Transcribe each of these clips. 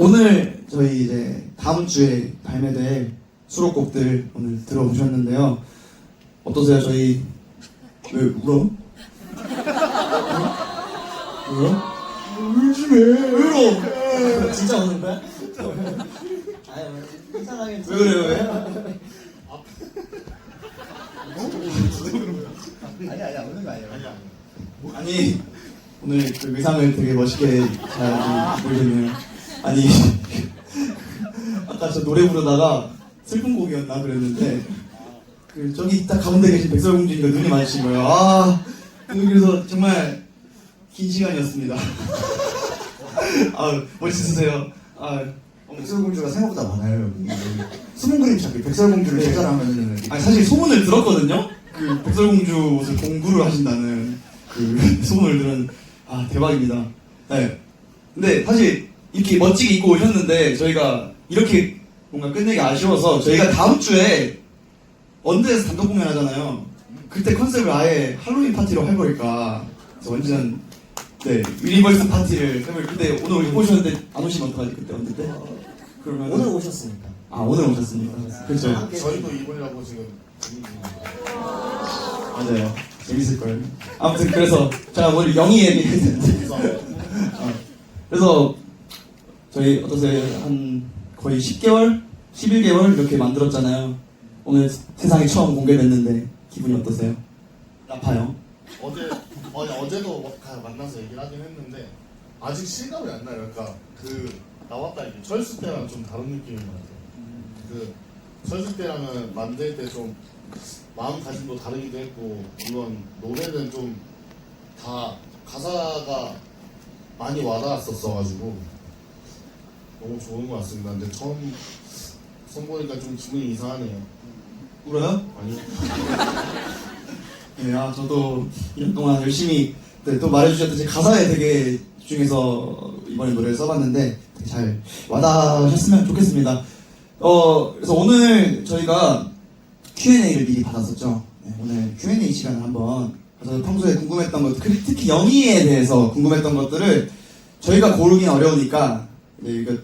오늘 저희 이제 다음 주에 발매될 수록곡들 오늘 들어보셨는데요. 어떠세요? 저희 왜 울어? 울어? 울지 마. 왜 울어? 진짜 오는 거야? 아유 이상하게 왜 그래요? 왜? 아니 아니야 오는 거 아니야 아니 오늘 그 의상을 되게 멋있게 잘 보여줬네요. 아니 아까 저 노래 부르다가 슬픈 곡이었나 그랬는데 그 저기 딱 가운데 계신 백설공주님과 눈이 마주친 거예요. 아 그래서 정말 긴 시간이었습니다. 아 멋있으세요. 아 백설공주가 생각보다 많아요 숨은 그림 찾기 백설공주를 해결하면 아니 사실 소문을 들었거든요. 그 백설공주 옷을 공구를 하신다는 그 소문을 들은 아 대박입니다. 네. 근데 사실 이렇게 멋지게 입고 오셨는데 저희가 이렇게 뭔가 끝내기 아쉬워서 저희가 다음 주에 언더에서 단독 공연 하잖아요. 그때 컨셉을 아예 할로윈 파티로 할 거니까 그래서 완전 네 유니버스 파티를 해볼 근데 오늘 오셨는데 안 오시면 어떡하지 그때 언제 때? 그러면 오늘 오셨으니까 아 오늘 오셨습니까? 그렇죠. 함께 저희도 입으려고 지금. 맞아요. 재밌을걸. 아무튼 그래서 제가 오늘 영희 얘기했는데 어, 그래서 저희 어떠세요? 한 거의 10개월? 11개월 이렇게 만들었잖아요. 오늘 세상에 처음 공개됐는데 기분이 어떠세요? 나파요. 어제 어제 어제도 만나서 얘기를 하긴 했는데 아직 실감이 안 나요. 그러니까 그 나왔다 이게 철수 때랑 좀 다른 느낌인 것 같아요. 그 철수 때랑은 만들 때 좀 마음가짐도 다르기도 했고 이건 노래는 좀 다 가사가 많이 와닿았었어가지고 너무 좋은 것 같습니다. 근데 처음 선보니까 좀 기분이 이상하네요. 울어요? 아니 네, 아, 저도 1년 동안 열심히 네, 또 말해주셨듯이 가사에 되게 집중해서 이번에 노래를 써봤는데 되게 잘 와닿으셨으면 좋겠습니다. 어, 그래서 오늘 저희가 Q&A를 미리 받았었죠. 네, 오늘 Q&A 시간을 한번 그래서 평소에 궁금했던 그리고 특히 영희에 대해서 궁금했던 것들을 저희가 고르긴 어려우니까 네, 이거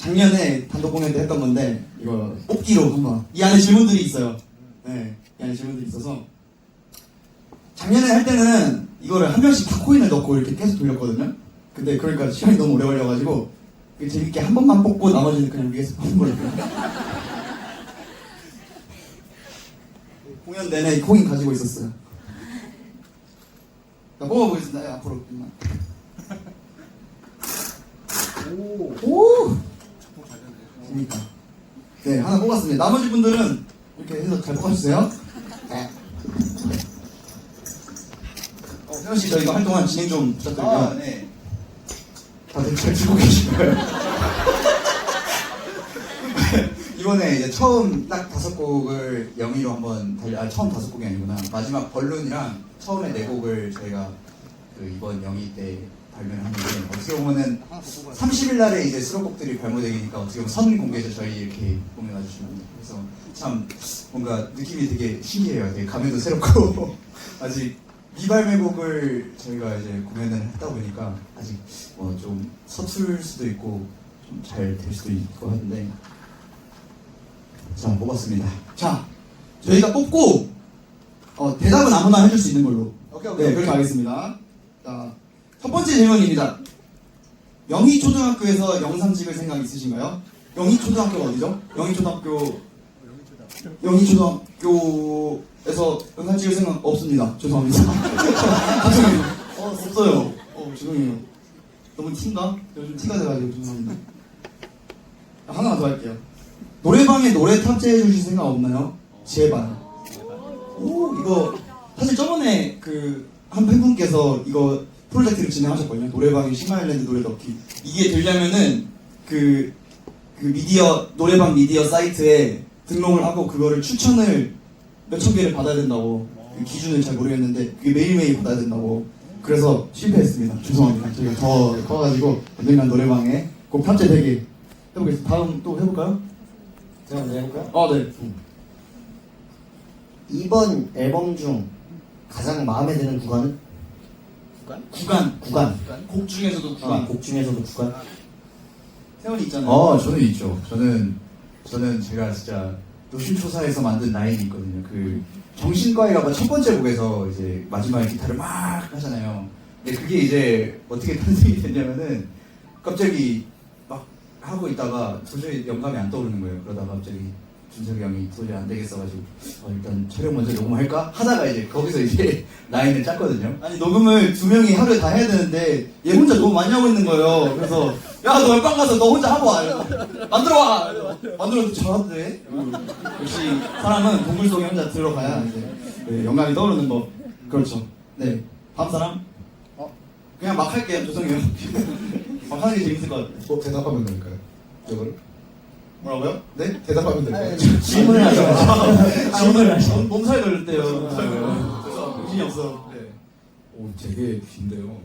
작년에 단독 공연 때 했던 건데 이거 뽑기로 한번 이 안에 질문들이 있어요. 네, 이 안에 질문들이 있어서 작년에 할 때는 이거를 한 명씩 다 코인을 넣고 이렇게 계속 돌렸거든요. 근데 그러니까 시간이 너무 오래 걸려가지고 그 재밌게 한 번만 뽑고 나머지는 그냥 위에서 뽑는 걸로. 공연 내내 이 코인 가지고 있었어요. 자, 뽑아보겠습니다. 네, 앞으로. 오, 오, 재밌다. 네, 하나 뽑았습니다. 나머지 분들은 이렇게 해서 잘 뽑아주세요. 네. 어, 세현 씨 저희가 활동한 진행 좀 부탁드릴게요. 아, 네. 다들 잘 듣고 계신가요? 이번에 이제 처음 딱 다섯 곡을 영희로 한번 달리, 아 처음 다섯 곡이 아니구나 마지막 벌룬이랑 처음에 네 곡을 저희가 그 이번 영희 때 발매를 했는데 어떻게 보면은 30일 날에 이제 수록곡들이 발매되니까 어떻게 보면 선 공개죠 저희 이렇게 공연 와주시면 그래서 참 뭔가 느낌이 되게 신기해요 되게 감회도 새롭고 아직 미발매곡을 저희가 이제 공연을 했다 보니까 아직 뭐 좀 서툴 수도 있고 좀 잘 될 수도 있고 하는데 자 뽑았습니다. 자, 저희가 뽑고 어, 대답은 아무나 해줄 수 있는 걸로. 오케이 네, 그렇게 하겠습니다. 자, 첫 번째 질문입니다. 영희 초등학교에서 영상 찍을 생각 있으신가요? 영희 초등학교가 어디죠? 영희 초등학교 영희 초등학교에서 영상 찍을 생각 없습니다. 죄송합니다. 죄송해요. 어, 없어요. 어, 죄송해요. 너무 티인가? 요즘 티가 돼가지고 죄송합니다. 하나만 더 할게요. 노래방에 노래 탑재해 주실 생각 없나요? 제발. 오, 이거 사실 저번에 그 한 팬분께서 이거 프로젝트를 진행하셨거든요. 노래방에 시마일랜드 노래 넣기. 이게 되려면은 그, 그 미디어, 노래방 미디어 사이트에 등록을 하고 그거를 추천을 몇천 개를 받아야 된다고. 그 기준을 잘 모르겠는데 그게 매일매일 받아야 된다고. 그래서 실패했습니다. 죄송합니다. 저희가 더 커가지고 언젠간 노래방에 꼭 탑재되게 해보겠습니다. 다음 또 해볼까요? 제가 먼저 해볼까요? 아, 네. 이번 앨범 중 가장 마음에 드는 구간은? 구간. 구간. 곡 중에서도 아, 구간. 곡 중에서도 구간. 세원이 있잖아요. 어, 저는 있죠. 저는 저는 제가 진짜 노심초사에서 만든 라인이 있거든요. 그 정신과에 가봐 첫 번째 곡에서 이제 마지막에 기타를 막 하잖아요. 근데 그게 이제 어떻게 탄생이 됐냐면은 갑자기 막 하고 있다가 도저히 영감이 안 떠오르는 거예요. 그러다가 갑자기 준석이 형이 도저히 안 되겠어가지고 어, 일단 촬영 먼저 녹음할까 하다가 이제 거기서 이제 라인을 짰거든요. 아니 녹음을 두 명이 하루에 다 해야 되는데 얘 혼자 너무 많이 하고 있는 거예요. 그래서 야너 옆방 가서 너 혼자 하고 와. 이러고, 만들어 와. 만들어도 잘하던데. 역시 사람은 동굴 속에 혼자 들어가야 이제 네, 영감이 떠오르는 법. 그렇죠. 네. 다음 사람? 어? 그냥 막 할게요. 죄송해요. 막 하는 게 재밌을 것 같아요. 뭐 대답하면 될까요? 이거를? 뭐라고요? 네? 대답하면 될까요? 질문을 하셔. 질문을 하셔. 몸- 몸살 걸릴 때요. 그래서 정신이 없어. 네. 오, 되게 긴데요.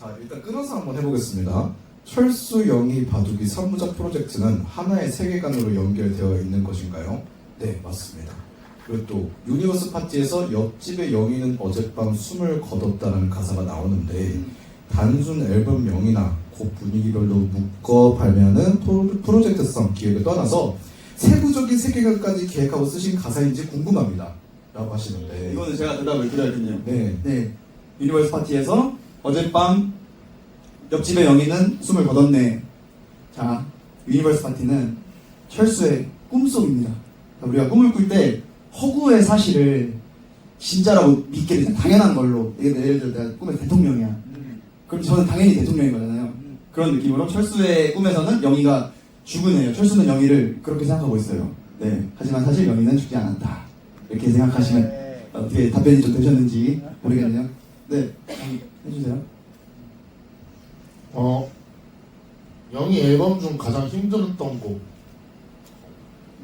자, 일단 끊어서 한번 해보겠습니다. 철수 영희 바둑이 3부작 프로젝트는 하나의 세계관으로 연결되어 있는 것인가요? 네, 맞습니다. 그리고 또 유니버스 파티에서 옆집의 영희는 어젯밤 숨을 거뒀다는 가사가 나오는데 단순 앨범 명이나 곡 분위기별로 묶어 발매하는 프로- 프로젝트성 기획을 떠나서 세부적인 세계관까지 기획하고 쓰신 가사인지 궁금합니다. 라고 하시는데 이거는 제가 대답을 드려야겠네요. 네. 네. 유니버스 파티에서 어젯밤 옆집의 영희는 숨을 거뒀네. 자, 유니버스 파티는 철수의 꿈속입니다. 자, 우리가 꿈을 꿀 때 허구의 사실을 진짜라고 믿게 되잖아. 당연한 걸로. 예를 들어 내가 꿈에 대통령이야. 그럼 저는 당연히 대통령인 거잖아요. 그런 느낌으로 철수의 꿈에서는 영희가 죽은 애예요. 철수는 영희를 그렇게 생각하고 있어요. 네. 하지만 사실 영희는 죽지 않았다. 이렇게 생각하시면 어떻게 답변이 좀 되셨는지 모르겠네요. 네, 영희 해주세요. 어 영희 앨범 중 가장 힘들었던 곡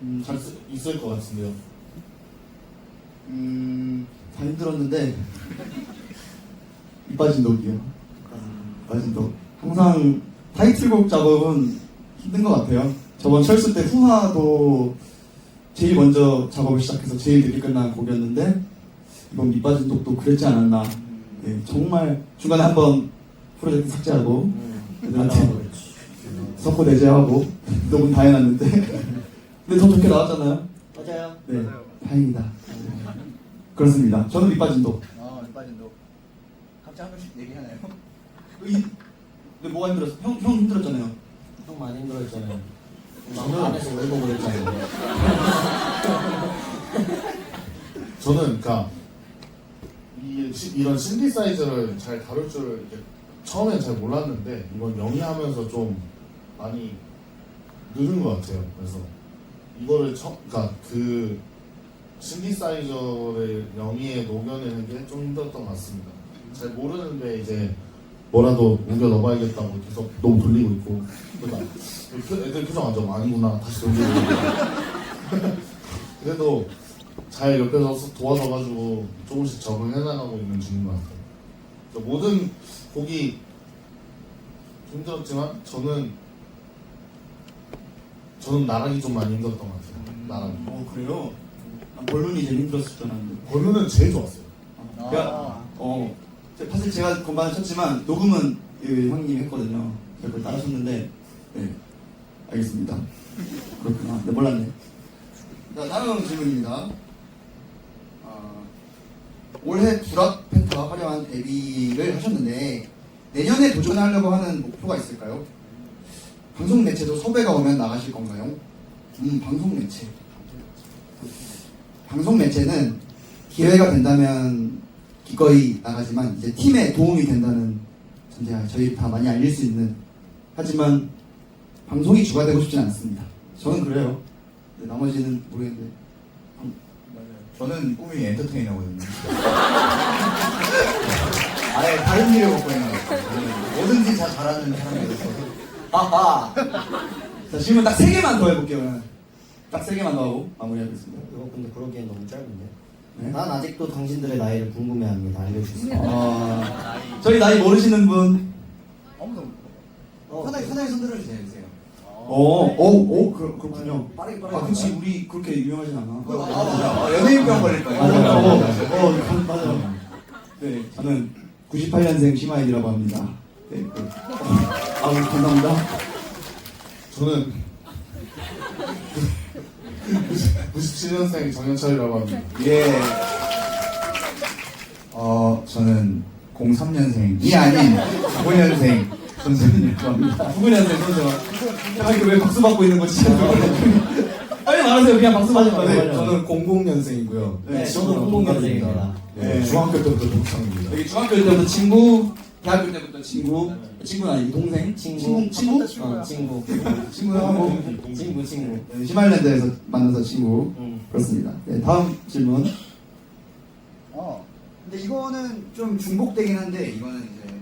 음, 잘 쓰, 있을 것 같은데요. 음, 다 힘들었는데 이 빠진 독이요. 이 빠진 독. 항상 타이틀곡 작업은 힘든 것 같아요. 저번 철수 때 후하도 제일 먼저 작업을 시작해서 제일 늦게 끝난 곡이었는데 이번 밑빠진 독도 그랬지 않았나. 네, 정말 중간에 한번 프로젝트 삭제하고 애들한테 선고 내재하고 녹음 다 해놨는데 근데 더 좋게 나왔잖아요. 맞아요. 네, 다행이다. 그렇습니다. 저는 밑빠진 독. 어, 빠진 너. 각자 한 번씩 얘기하나요? 이, 근데 뭐가 힘들었어? 형, 형 힘들었잖아요. 형 많이 힘들었잖아요. 막 안에서 울고 그랬잖아요. 저는 그러니까 이, 시- 이런 신디사이저를 잘 다룰 줄 처음엔 잘 몰랐는데 이번 영위하면서 좀 많이 늘은 것 같아요. 그래서 이거를 처, 그러니까 그 신디사이저를 영위에 녹여내는 게 좀 힘들었던 것 같습니다. 잘 모르는데 이제 뭐라도 옮겨 넣어봐야겠다고 계속 너무 돌리고 있고 그러니까 표- 애들 표정 안 좋아 아니구나 다시 돌리고. 그래도 잘 옆에서 도와줘가지고 조금씩 적응해 나가고 있는 중인 것 같아요. 그러니까 모든 곡이 힘들었지만 저는 저는 나락이 좀 많이 힘들었던 것 같아요. 나락이. 어, 그래요? 난 벌룬이 제일 힘들었을 줄 알았는데. 벌루는 제일 좋았어요. 아. 제가, 어, 제- 사실 제가 건반을 쳤지만, 녹음은 그 형님이 했거든요. 제가 그걸 따라쳤는데, 네. 알겠습니다. 그렇구나. 네, 몰랐네. 자, 다음 질문입니다. 아, 올해 불합 펜타 화려한 데뷔를 하셨는데, 내년에 도전하려고 하는 목표가 있을까요? 방송 매체도 섭외가 오면 나가실 건가요? 음, 방송 매체. 방송 매체는 기회가 된다면 기꺼이 나가지만 이제 팀에 도움이 된다는 전제가 저희 다 많이 알릴 수 있는 하지만 방송이 주가 되고 싶진 않습니다. 저는 그래요. 근데 나머지는 모르겠는데 저는 꿈이 엔터테이너거든요. 아예 다른 일을 먹고 있는 것 같아요. 저는 뭐든지 다 잘하는 사람이어서. 아하. 자 질문 딱 세 개만 더 해볼게요. 딱 세 개만 더 하고 마무리하겠습니다. 이거 근데 그러기엔 너무 짧은데. 네. 난 아직도 당신들의 나이를 궁금해합니다. 알려주세요. 어, 저희 나이 모르시는 분. 아무도 어, 편하게 편하게 손 들어 주세요. 주세요. 어, 오, 오, 그, 그렇군요. 빠르게 빠르게. 아, 그치, 우리 그렇게 유명하진 않아. 아, 맞아. 어, 연예인병 걸릴 거예요. 맞아, 어, 어, 맞아요. 네, 저는 98년생 심하일이라고 합니다. 네, 그, 아우, 감사합니다. 저는 97년생 정현철이라고 합니다. 예. 어, 저는 03년생이 아닌 95년생 손승이라고 합니다. 누구냐는데 선생님. 아 이거 왜 박수 받고 있는 거지? 빨리 말하세요. 그냥 박수 받을 네, 거예요. 저는 00년생이고요. 네, 저도 00년생입니다. 네, 네. 중학교 때부터 동창입니다. 여기 중학교 때부터 친구, 대학교 때부터 친구, 친구는 아니고 동생, 친구. 친구, 어, 친구. 친구하고 친구, 친구. 네, 히말랜드에서 만나서 친구 응. 그렇습니다. 네, 다음 질문. 어, 근데 이거는 좀 중복되긴 한데 이거는 이제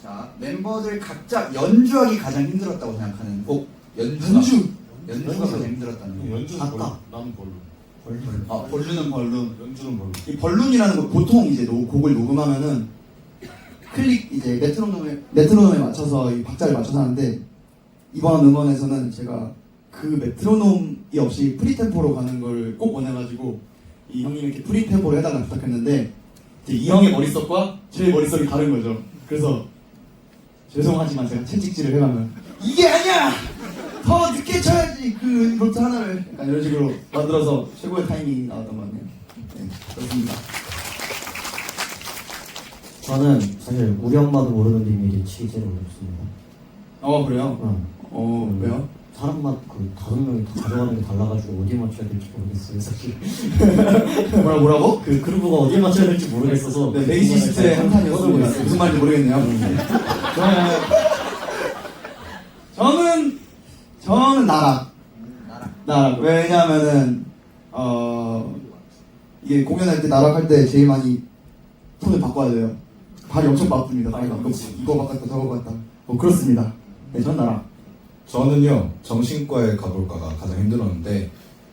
자 멤버들 각자 연주하기 가장 힘들었다고 생각하는 곡 연주가 연주. 연주가 연주. 가장 힘들었다는 거. 연주는 아까. 벌룬, 나는 벌룬. 아 벌룬은 벌룬. 연주는 벌룬. 이 벌룬이라는 거 보통 이제 노- 곡을 녹음하면은 클릭 이제 메트로놈에 메트로놈에 맞춰서 이 박자를 맞춰서 하는데 이번 음원에서는 제가 그 메트로놈이 없이 프리템포로 가는 걸 꼭 원해가지고 이 형님 이렇게 프리템포로 해달라 부탁했는데 이 형의 머릿속과 제 머릿속이 다른 거죠. 그래서 죄송하지만 제가 채찍질을 해가면 이게 아니야! 더 늦게 쳐야지 그 노트 하나를 약간 이런 식으로 만들어서 최고의 타이밍이 나왔던 것 같네요. 네, 그렇습니다. 저는 사실 우리 엄마도 모르는 비밀이 치즈를 어렵습니다. 어 그래요? 응. 어 왜요? 사람마다 그 다섯 명이 다 가져가는 게 달라가지고 어디에 맞춰야 될지 모르겠어요. 사실 뭐라 뭐라고? 그 그루브가 어디에 맞춰야 될지 모르겠어서 네, 베이시스트의 한탄이었습니다. 무슨 말인지 모르겠네요. 저는 저는 저는 나락. 나락. 왜냐하면은 어 이게 공연할 때 나락할 때 제일 많이 톤을 바꿔야 돼요. 발이 엄청 바쁩니다. 발이 이거, 바꿨다 저거 바꿨다. 뭐 그렇습니다. 네, 전 나락. 저는요 정신과에 가볼까가 가장 힘들었는데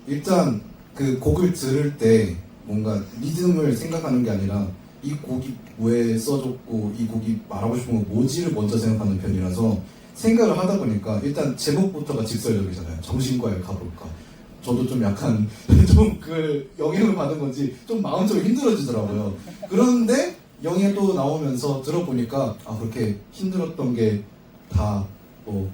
일단 그 곡을 들을 때 뭔가 리듬을 생각하는 게 아니라 이 곡이 왜 써졌고 이 곡이 말하고 싶은 건 뭐지를 먼저 생각하는 편이라서 생각을 하다 보니까 일단 제목부터가 직설적이잖아요 정신과에 가볼까 저도 좀 약간 좀 그 영향을 받은 건지 좀 마음적으로 힘들어지더라고요 그런데 영예 또 나오면서 들어보니까 아 그렇게 힘들었던 게 다 뭐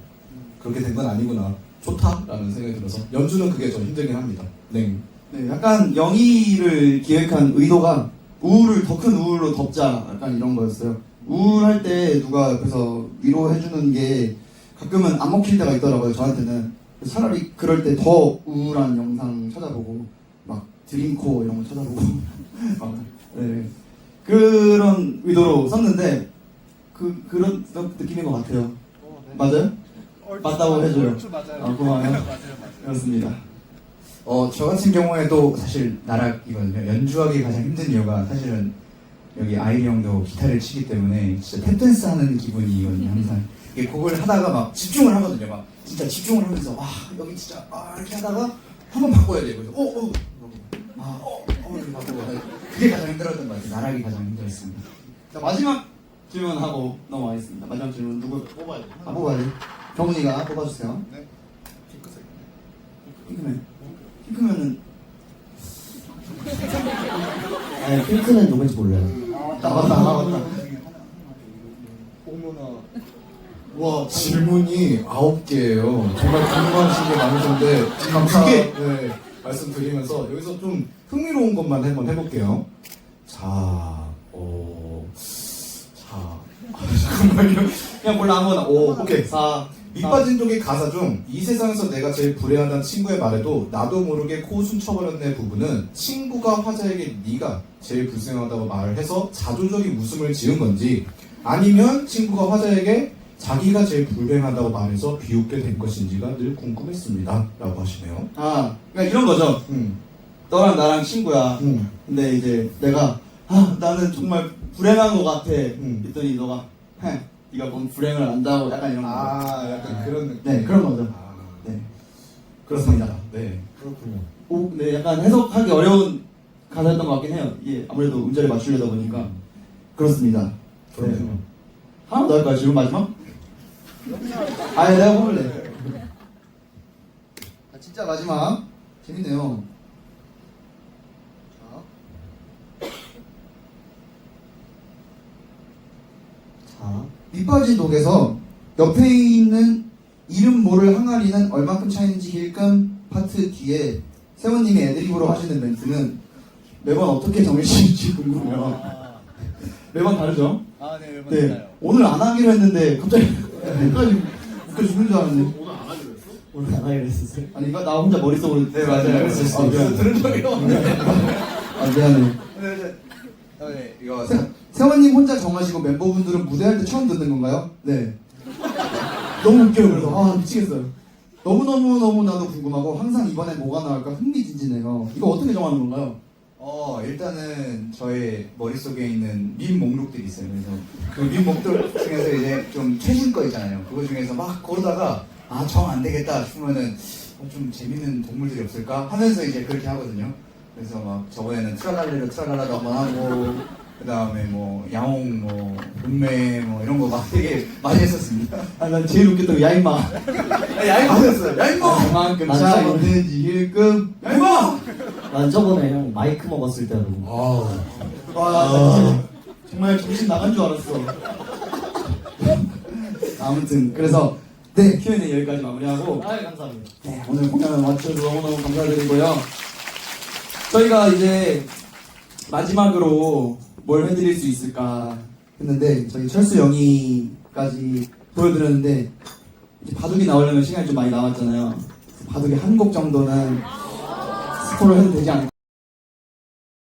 그렇게 된 건 아니구나 좋다라는 생각이 들어서 연주는 그게 좀 힘들긴 합니다. 네. 네, 약간 영희를 기획한 의도가 우울을 더 큰 우울로 덮자 약간 이런 거였어요. 우울할 때 누가 옆에서 위로해주는 게 가끔은 안 먹힐 때가 있더라고요. 저한테는 차라리 그럴 때 더 우울한 영상 찾아보고 막 드림코 이런 거 찾아보고 막, 네. 그런 의도로 썼는데 그 그런 느낌인 것 같아요. 맞아요? 맞다고 해줘요. 아, 고마워요. 그렇습니다. 어, 저 같은 경우에도 사실 나락이거든요. 연주하기 가장 힘든 이유가 사실은 여기 아이리 형도 기타를 치기 때문에 진짜 탭댄스 하는 기분이거든요, 항상. 이게 곡을 하다가 막 집중을 하거든요. 막 진짜 집중을 하면서, 와, 여기 진짜, 아, 이렇게 하다가 한 번 바꿔야 돼요. 그래서, 어, 어, 이러고, 아, 어, 어, 이렇게 바꾸고. 그게 가장 힘들었던 것 같아요. 나락이 가장 힘들었습니다. 자, 마지막 질문하고 넘어가겠습니다. 마지막 질문 누구? 뽑아야 돼. 아, 뽑아야지. 경훈이가 뽑아주세요. 네. 핑크색. 핑크맨. 핑크맨은 아니 핑크는 누군지 몰라요. 나왔다, 나왔다. 와 질문이 아홉 개예요. 정말 궁금하신 게 많으신데 감사 네, 말씀드리면서 여기서 좀 흥미로운 것만 한번 해볼게요. 자, 어, 자, 아, 잠깐만요. 그냥 몰라 아무거나. 오, 오케이. 4. 밑빠진 쪽의 가사 중 이 세상에서 내가 제일 불행하다는 친구의 말에도 나도 모르게 코 숨쳐버렸네 부분은 친구가 화자에게 네가 제일 불쌍하다고 말을 해서 자조적인 웃음을 지은 건지 아니면 친구가 화자에게 자기가 제일 불행하다고 말해서 비웃게 된 것인지가 늘 궁금했습니다 라고 하시네요 아, 그러니까 이런 거죠. 음, 너랑 나랑 친구야. 음, 근데 이제 내가 아 나는 정말 불행한 것 같아. 음. 했더니 너가 헤 네가 뭔 불행을 안다고 약간 이런 거. 아 약간 그런 느낌 네 그런 거죠. 아, 네 그렇습니다 네 그렇군요. 오, 네 약간 해석하기 어려운 가사였던 것 같긴 해요. 이게 아무래도 음절에 맞추려다 보니까 그렇습니다. 그렇군요 하나 더 할까요? 질문 마지막? 아니 내가 뽑을래. 아, 진짜 마지막 재밌네요. 자, 밑빠진 독에서 옆에 있는 이름 모를 항아리는 얼마큼 차이는지 힐끔 파트 뒤에 세원님이 애드립으로 하시는 멘트는 매번 어떻게 정해지는지 궁금해요. 매번 다르죠? 아, 네, 매번 네. 오늘 안 하기로 했는데 갑자기 여기까지 웃겨 죽는 줄 알았네. 오늘 안 하기로 했어? 오늘 안 하기로 했었어요. 아니 이거 나 혼자 머릿속으로 네, 맞아요. 그랬을 수도 있어요. 들은 적이 없는데. 아 미안해. 네, 네. 어, 네, 이거 세, 세원님 혼자 정하시고 멤버분들은 무대할 때 처음 듣는 건가요? 네. 너무 웃겨요. 그래서 아 미치겠어요. 너무 너무 너무 나도 궁금하고 항상 이번에 뭐가 나올까 흥미진진해요. 이거 어떻게 정하는 건가요? 어 일단은 저의 머릿속에 있는 밈 목록들이 있어요. 그래서 그 밈 목록 중에서 이제 좀 최신 거 있잖아요. 그거 중에서 막 고르다가 아 정 안 되겠다 싶으면은 어, 좀 재밌는 동물들이 없을까 하면서 이제 그렇게 하거든요. 그래서 막 저번에는 트랄랄레로 트랄랄라도 한번 하고 그 다음에 뭐 야옹 뭐 분매 뭐 이런 거 막 되게 많이 했었습니다. 아 난 제일 웃겼던 거 야임마. 야옹 하셨어요. 야옹 그만큼 난 차이는지 힐끔. 야옹 난 저번에 형 마이크 먹었을 때도 아우 와 정말 정신 나간 줄 알았어. 아무튼 그래서 네 Q&A 여기까지 마무리하고 아 감사합니다. 네, 오늘 공연을 마쳐주셔서 너무너무 감사드리고요. 저희가 이제 마지막으로 뭘 해드릴 수 있을까 했는데 저희 철수 영희까지 보여드렸는데 이제 바둑이 나오려면 시간이 좀 많이 남았잖아요. 바둑이 한 곡 정도는 스포를 해도 되지 않을까.